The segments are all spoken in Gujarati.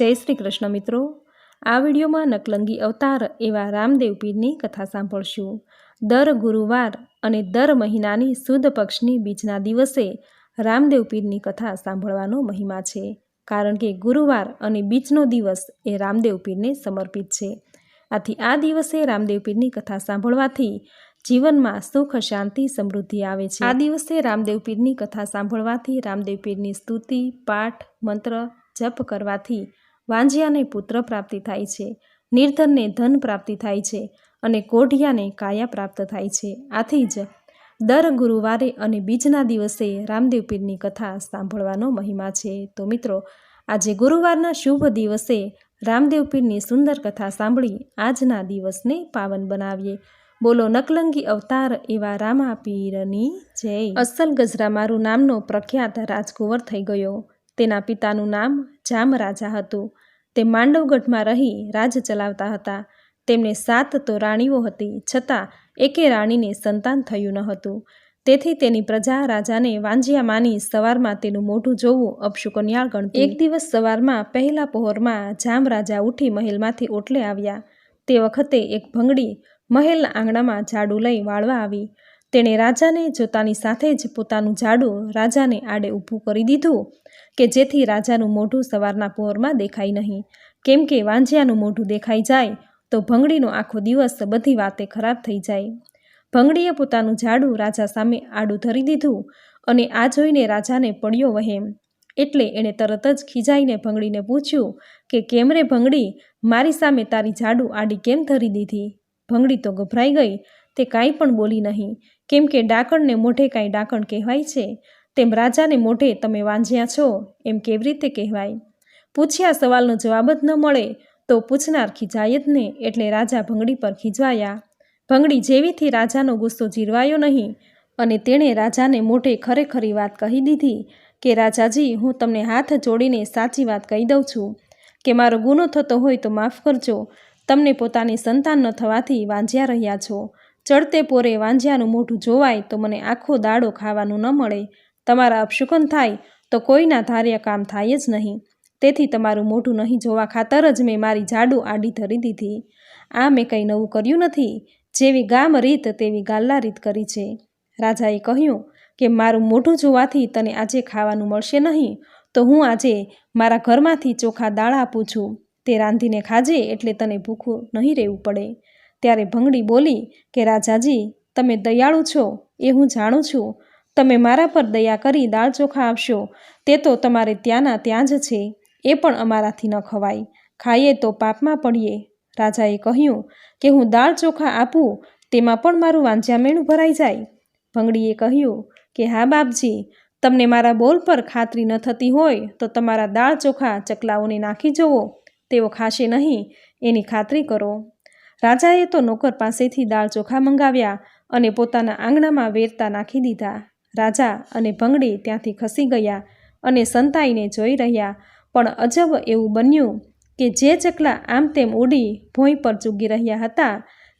જય શ્રી કૃષ્ણ મિત્રો. આ વિડીયોમાં નકલંગી અવતાર એવા રામદેવ પીરની કથા સાંભળશું. દર ગુરુવાર અને દર મહિનાની સુદ પક્ષની બીજના દિવસે રામદેવ પીરની કથા સાંભળવાનો મહિમા છે. કારણ કે ગુરુવાર અને બીજનો દિવસ એ રામદેવ પીરને સમર્પિત છે. આથી આ દિવસે રામદેવ પીરની કથા સાંભળવાથી જીવનમાં સુખ, શાંતિ, સમૃદ્ધિ આવે છે. આ દિવસે રામદેવ પીરની કથા સાંભળવાથી રામદેવ પીરની સ્તુતિ, પાઠ, મંત્ર જપ કરવાથી વાંજિયાને પુત્ર પ્રાપ્તિ થાય છે, નિર્ધનને ધન પ્રાપ્તિ થાય છે અને કોઢિયાને કાયા પ્રાપ્ત થાય છે. આથી જ દર ગુરુવારે અને બીજના દિવસે રામદેવ પીરની કથા સાંભળવાનો મહિમા છે. તો મિત્રો, આજે ગુરુવારના શુભ દિવસે રામદેવ પીરની સુંદર કથા સાંભળી આજના દિવસને પાવન બનાવીએ. બોલો નકલંગી અવતાર એવા રામા પીરની જય. અસલ ગજરા મારું નામનો પ્રખ્યાત રાજકુંવર થઈ ગયો. તેના પિતાનું નામ જામ રાજા હતું. તે માંડવગઢમાં રહી રાજ ચલાવતા હતા. તેમને સાત તો રાણીઓ હતી, છતાં એકે રાણીને સંતાન થયું ન હતું. તેથી તેની પ્રજા રાજાને વાંજિયા માની સવારમાં તેનું મોઢું જોવું અપશુકન્યાળ ગણતી. એક દિવસ સવારમાં પહેલા પહોરમાં જામ રાજા ઉઠી મહેલમાંથી ઓટલે આવ્યા. તે વખતે એક ભંગડી મહેલના આંગણામાં ઝાડુ લઈ વાળવા આવી. તેણે રાજાને જોતાની સાથે જ પોતાનું ઝાડુ રાજાને આડે ઊભું કરી દીધું, કે જેથી રાજાનું મોઢું સવારના પહોરમાં દેખાય નહીં. કેમ કે વાંજિયાનું મોઢું દેખાઈ જાય, તો ભંગડીનો આખો દિવસ બધી વાતે ખરાબ થઈ જાય. ભંગડીએ પોતાનું ઝાડુ રાજા સામે આડું ધરી દીધું અને આ જોઈને રાજાને પડ્યો વહેમ. એટલે એણે તરત જ ખીજાઈને ભંગડીને પૂછ્યું કે કેમ રે ભંગડી? મારી સામે તારી ઝાડુ આડી કેમ ધરી દીધી? ભંગડી તો ગભરાઈ ગઈ, તે કાંઈ પણ બોલી નહીં. કેમ કે ડાકણને મોઢે કાંઈ ડાકણ કહેવાય છે, તેમ રાજાને મોઢે તમે વાંજ્યા છો, એમ કેવી રીતે કહેવાય? પૂછ્યા સવાલનો જવાબ જ ન મળે, તો પૂછનાર ખીજાય જ ને, એટલે રાજા ભંગડી પર ખીજવાયા. ભંગડી જેવીથી રાજાનો ગુસ્સો જીરવાયો નહીં, અને તેણે રાજાને મોઢે ખરેખરી વાત કહી દીધી કે, રાજાજી, હું તમને હાથ જોડીને સાચી વાત કહી દઉં છું, કે મારો ગુનો થતો હોય તો માફ કરજો, તમને પોતાની સંતાન ન થવાથી વાંજ્યા રહ્યા છો ચડતે પોરે વાંજ્યાનું મોઢું જોવાય તો મને આખો દાડો ખાવાનું ન મળે. તમારા અપશુકન થાય તો કોઈના ધાર્ય કામ થાય જ નહીં. તેથી તમારું મોઢું નહીં જોવા ખાતર જ મેં મારી જાડું આડી ધરી દીધી. આ મેં કંઈ નવું કર્યું નથી. જેવી ગામ રીત તેવી ગાલ્લા રીત કરી છે. રાજાએ કહ્યું કે મારું મોઢું જોવાથી તને આજે ખાવાનું મળશે નહીં. તો હું આજે મારા ઘરમાંથી ચોખા દાળ આપું છું. તે રાંધીને ખાજે એટલે તને ભૂખું નહીં રહેવું પડે. ત્યારે ભંગડી બોલી કે, રાજાજી, તમે દયાળુ છો, એ હું જાણું છું. તમે મારા પર દયા કરી દાળ ચોખા આપશો. તે તો તમારે ત્યાંના ત્યાં જ છે. એ પણ અમારાથી ન ખવાય. ખાઈએ તો પાપમાં પડીએ. રાજાએ કહ્યું, કે હું દાળ ચોખા આપું, તેમાં પણ મારું વાંચ્યામેણું ભરાઈ જાય. ભંગડીએ કહ્યું, કે હા બાપજી, તમને મારા બોલ પર ખાતરી ન થતી હોય તો તમારા દાળ ચોખા ચકલાઓને નાખી જવો. તેઓ ખાશે નહીં. એની ખાતરી કરો. રાજાએ તો નોકર પાસેથી દાળ ચોખા મંગાવ્યા અને પોતાના આંગણામાં વેરતા નાખી દીધા. રાજા અને ભંગડી ત્યાંથી ખસી ગયા અને સંતાઈને જોઈ રહ્યા, પણ અજબ એવું બન્યું કે જે ચકલા આમ તેમ ઉડી ભોંય પર ચૂગી રહ્યા હતા,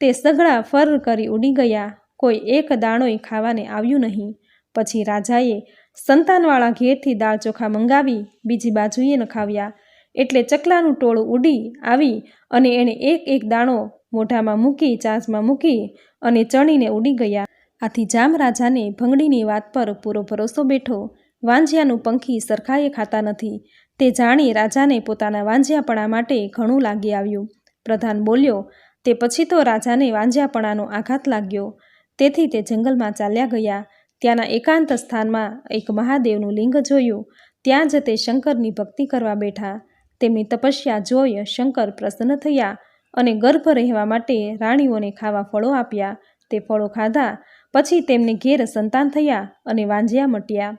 તે સઘળા ફર કરી ઉડી ગયા. કોઈ એક દાણોય ખાવાને આવ્યું નહીં. પછી રાજાએ સંતાનવાળા ઘેરથી દાળ ચોખા મંગાવી, બીજી બાજુએ નખાવ્યા. એટલે ચકલાનું ટોળું ઉડી આવી અને એણે એક એક દાણો મોઢામાં મૂકી, ચાંચમાં મૂકી અને ચણીને ઉડી ગયા. આથી જામ રાજાને ભંગડીની વાત પર પૂરો ભરોસો બેઠો. વાંજિયાનું પંખી સરખાએ ખાતા નથી. તે જાણી રાજાને પોતાના વાંજિયાપણા માટે ઘણું લાગી આવ્યું. પ્રધાન બોલ્યો, તે પછી તો રાજાને વાંજિયાપણાનો આઘાત લાગ્યો. તેથી તે જંગલમાં ચાલ્યા ગયા. ત્યાંના એકાંત સ્થાનમાં એક મહાદેવનું લિંગ જોયું. ત્યાં જ તે શંકરની ભક્તિ કરવા બેઠા. તેમની તપસ્યા જોઈ શંકર પ્રસન્ન થયા. અને ગર્ભ રહેવા માટે રાણીઓને ખાવા ફળો આપ્યા. તે ફળો ખાધા, પછી તેમને ઘેર સંતાન થયા અને વાંજ્યા મટ્યા.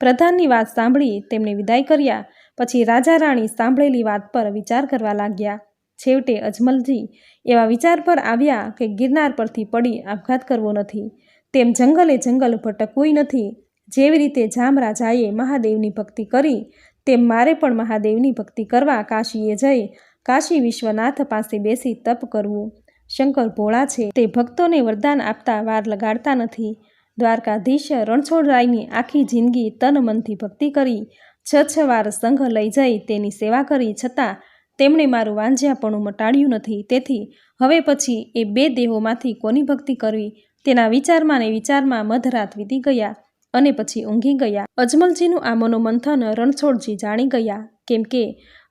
પ્રધાનની વાત સાંભળી તેમને વિદાય કર્યા, પછી રાજા રાણી સાંભળેલી વાત પર વિચાર કરવા લાગ્યા. છેવટે અજમલજી એવા વિચાર પર આવ્યા કે ગિરનાર પરથી પડી આપઘાત કરવો નથી. તેમ જંગલે જંગલ ભટકવું નથી. જેવી રીતે જામ રાજાએ મહાદેવની ભક્તિ કરી, તેમ મારે પણ મહાદેવની ભક્તિ કરવા કાશીએ જઈ કાશી વિશ્વનાથ પાસે બેસી તપ કરવું. શંકર ભોળા છે. તે ભક્તોને વરદાન આપતા વાર લગાડતા નથી. દ્વારકાધીશ રણછોડરાયની આખી જિંદગી તન મનથી ભક્તિ કરી, છ છ વાર સંઘ લઈ જઈ તેની સેવા કરી છતાં તેમણે મારું વાંજ્યાપણું મટાડ્યું નથી. તેથી હવે પછી એ બે દેહોમાંથી કોની ભક્તિ કરવી? તેના વિચારમાં ને વિચારમાં મધરાત વીતી ગયા અને પછી ઊંઘી ગયા. અજમલજીનું આ મનોમંથન રણછોડજી જાણી ગયા, કેમ કે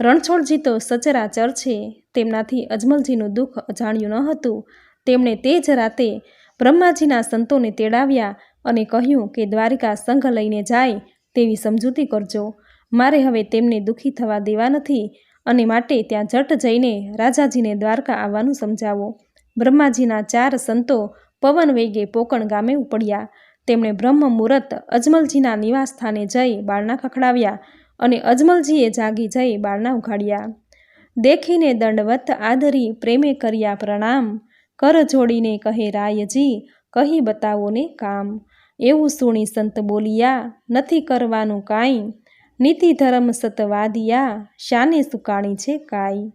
રણછોડજી તો સચરાચર છે. તેમનાથી અજમલજીનું દુઃખ અજાણ્યું ન હતું. તેમણે તે જ રાતે બ્રહ્માજીના સંતોને તેડાવ્યા અને કહ્યું કે, દ્વારિકા સંઘ લઈને જાય તેવી સમજૂતી કરજો. મારે હવે તેમને દુઃખી થવા દેવા નથી અને માટે ત્યાં જટ જઈને રાજાજીને દ્વારકા આવવાનું સમજાવો. બ્રહ્માજીના ચાર સંતો પવન વેગે પોકણ ગામે ઉપડ્યા. તેમણે બ્રહ્મ મુહૂર્ત અજમલજીના નિવાસ સ્થાને જઈ બાળના ખખડાવ્યા. અને અજમલજીએ જાગી જઈ બારણા ઉઘાડ્યા. દેખીને દંડવત આદરી પ્રેમે કર્યા પ્રણામ. કર જોડીને કહે રાયજી, કહી બતાવોને કામ. એવું સુણી સંત બોલિયા, નથી કરવાનું કાંઈ. નીતિ ધર્મ સતવાદિયા શાને સુકાણી છે કાંઈ?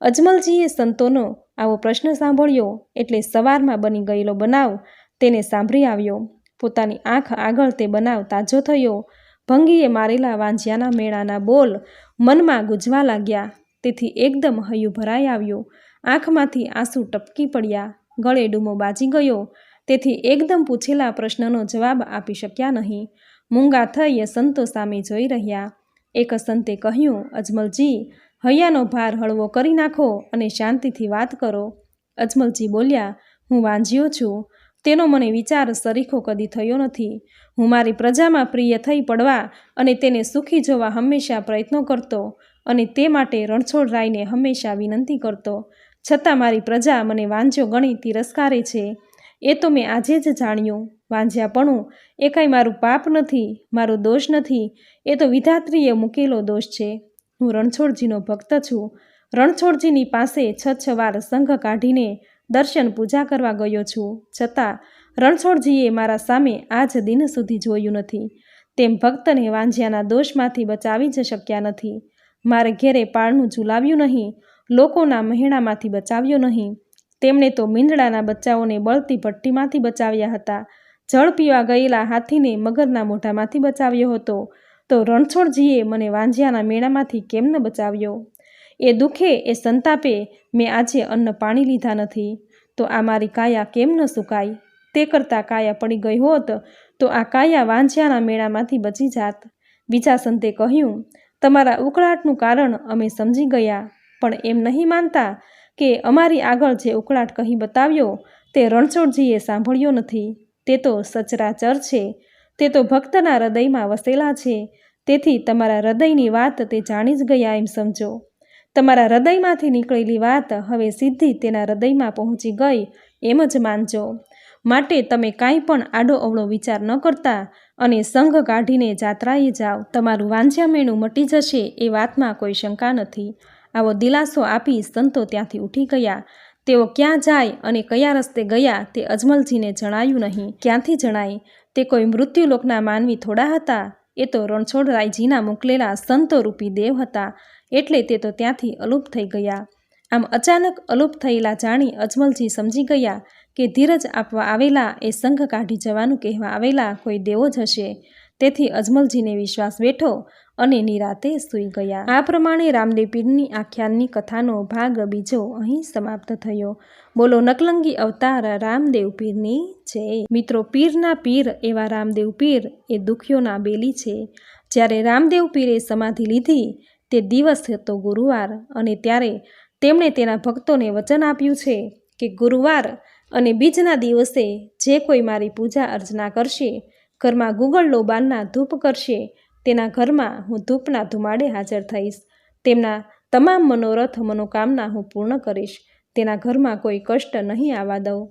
અજમલજીએ સંતોનો આવો પ્રશ્ન સાંભળ્યો, એટલે સવારમાં બની ગયેલો બનાવ તેને સાંભળી આવ્યો. પોતાની આંખ આગળ તે બનાવ તાજો થયો. ભંગીએ મારેલા વાંજિયાના મેળાના બોલ મનમાં ગુંજવા લાગ્યા. તેથી એકદમ હૈયું ભરાઈ આવ્યું. આંખમાંથી આંસુ ટપકી પડ્યા. ગળે ડૂમો બાજી ગયો. તેથી એકદમ પૂછેલા પ્રશ્નનો જવાબ આપી શક્યા નહીં. મૂંગા થઈએ સંતો સામે જોઈ રહ્યા. એક સંતે કહ્યું, અજમલજી, હૈયાનો ભાર હળવો કરી નાખો અને શાંતિથી વાત કરો. અજમલજી બોલ્યા, હું વાંજ્યો છું. તેનો મને વિચાર સરીખો કદી થયો નથી. હું મારી પ્રજામાં પ્રિય થઈ પડવા અને તેને સુખી જોવા હંમેશા પ્રયત્નો કરતો અને તે માટે રણછોડ રાયને હંમેશા વિનંતી કરતો. છતાં મારી પ્રજા મને વાંજ્યો ગણી તિરસ્કારે છે. એ તો મેં આજે જ જાણ્યું. વાંઝ્યાપણું એ કાંઈ મારું પાપ નથી, મારો દોષ નથી. એ તો વિધાત્રીએ મૂકેલો દોષ છે. હું રણછોડજીનો ભક્ત છું. રણછોડજીની પાસે છ છ વાર સંઘ કાઢીને દર્શન પૂજા કરવા ગયો છું. છતાં રણછોડજીએ મારા સામે આજ દિન સુધી જોયું નથી. તેમ ભક્તને વાંઝ્યાના દોષમાંથી બચાવી જ શક્યા નથી. મારે ઘેરે પાળનું ઝુલાવ્યું નહીં, લોકોના મહેણામાંથી બચાવ્યો નહીં. તેમણે તો મીંદડાના બચ્ચાઓને બળતી ભઠ્ઠીમાંથી બચાવ્યા હતા. જળ પીવા ગયેલા હાથીને મગરના મોઢામાંથી બચાવ્યો હતો. તો રણછોડજીએ મને વાંઝિયાના મેળામાંથી કેમ ન બચાવ્યો? એ દુઃખે, એ સંતાપે, મેં આજે અન્ન પાણી લીધા નથી. તો આ મારી કાયા કેમ ન સુકાય? તે કરતાં કાયા પડી ગઈ હોત તો આ કાયા વાંઝિયાના મેળામાંથી બચી જાત. બીજા સંતે કહ્યું, તમારા ઉકળાટનું કારણ અમે સમજી ગયા, પણ એમ નહીં માનતા કે અમારી આગળ જે ઉકળાટ કહી બતાવ્યો, તે રણછોડજીએ સાંભળ્યો નથી. તે તો સચરાચર છે. તે તો ભક્તના હૃદયમાં વસેલા છે. તેથી તમારા હૃદયની વાત તે જાણી જ ગયા એમ સમજો. તમારા હૃદયમાંથી નીકળેલી વાત હવે સીધી તેના હૃદયમાં પહોંચી ગઈ, એમ જ માનજો. માટે તમે કાંઈ પણ આડો અવળો વિચાર ન કરતા અને સંઘ કાઢીને જાત્રાએ જાઓ. તમારું વાંચ્યામેણું મટી જશે એ વાતમાં કોઈ શંકા નથી. આવો દિલાસો આપી સંતો ત્યાંથી ઉઠી ગયા. તેઓ ક્યાં જાય અને કયા રસ્તે ગયા તે અજમલજીને જણાયું નહીં. ક્યાંથી જણાય? તે કોઈ મૃત્યુલોકના માનવી થોડા હતા. એ તો રણછોડરાયજીના મોકલેલા સંતોરૂપી દેવ હતા. એટલે તે તો ત્યાંથી અલુપ થઈ ગયા. આમ અચાનક અલુપ થયેલા જાણી અજમલજી સમજી ગયા કે ધીરજ આપવા આવેલા એ સંઘ કાઢી જવાનું કહેવા આવેલા કોઈ દેવો જ હશે. તેથી અજમલજીને વિશ્વાસ બેઠો અને નિરાતે સૂઈ ગયા. આ પ્રમાણે રામદેવ પીરની આખ્યાનની કથાનો ભાગ બીજો અહીં સમાપ્ત થયો. બોલો નકલંગી અવતાર રામદેવ પીરની જય મિત્રો, પીરના પીર એવા રામદેવ પીર એ દુખ્યોના બેલી છે. જ્યારે રામદેવ પીરે સમાધિ લીધી તે દિવસ હતો ગુરુવાર અને ત્યારે તેમણે તેના ભક્તોને વચન આપ્યું છે કે ગુરુવાર અને બીજના દિવસે જે કોઈ મારી પૂજા અર્ચના કરશે, ઘરમાં ગુગળ લોબાનના ધૂપ કરશે, તેના ઘરમાં હું ધૂપના ધુમાડે હાજર થઈશ. તેમના તમામ મનોરથ મનોકામના હું પૂર્ણ કરીશ. તેના ઘરમાં કોઈ કષ્ટ નહીં આવવા દઉં.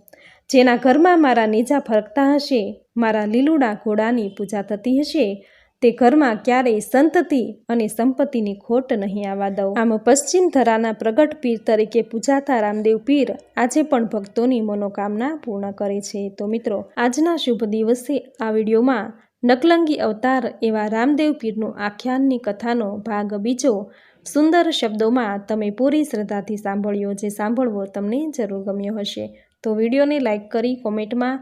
જેના ઘરમાં મારા નીજા ફરકતા હશે, મારા લીલુડા ઘોડાની પૂજા થતી હશે તે ઘરમાં ક્યારેય સંતતિ અને સંપત્તિની ખોટ નહીં આવવા દઉં. આમ પશ્ચિમ ધરાના પ્રગટ પીર તરીકે પૂજાતા રામદેવ પીર આજે પણ ભક્તોની મનોકામના પૂર્ણ કરે છે. તો મિત્રો, આજના શુભ દિવસે આ વિડીયોમાં નકલંગી અવતાર એવા રામદેવ પીરનું આખ્યાનની કથાનો ભાગ બીજો સુંદર શબ્દોમાં તમે પૂરી શ્રદ્ધાથી સાંભળ્યો, જે સાંભળવો તમને જરૂર ગમ્યો હશે. તો વિડીયોને લાઇક કરી, કોમેન્ટમાં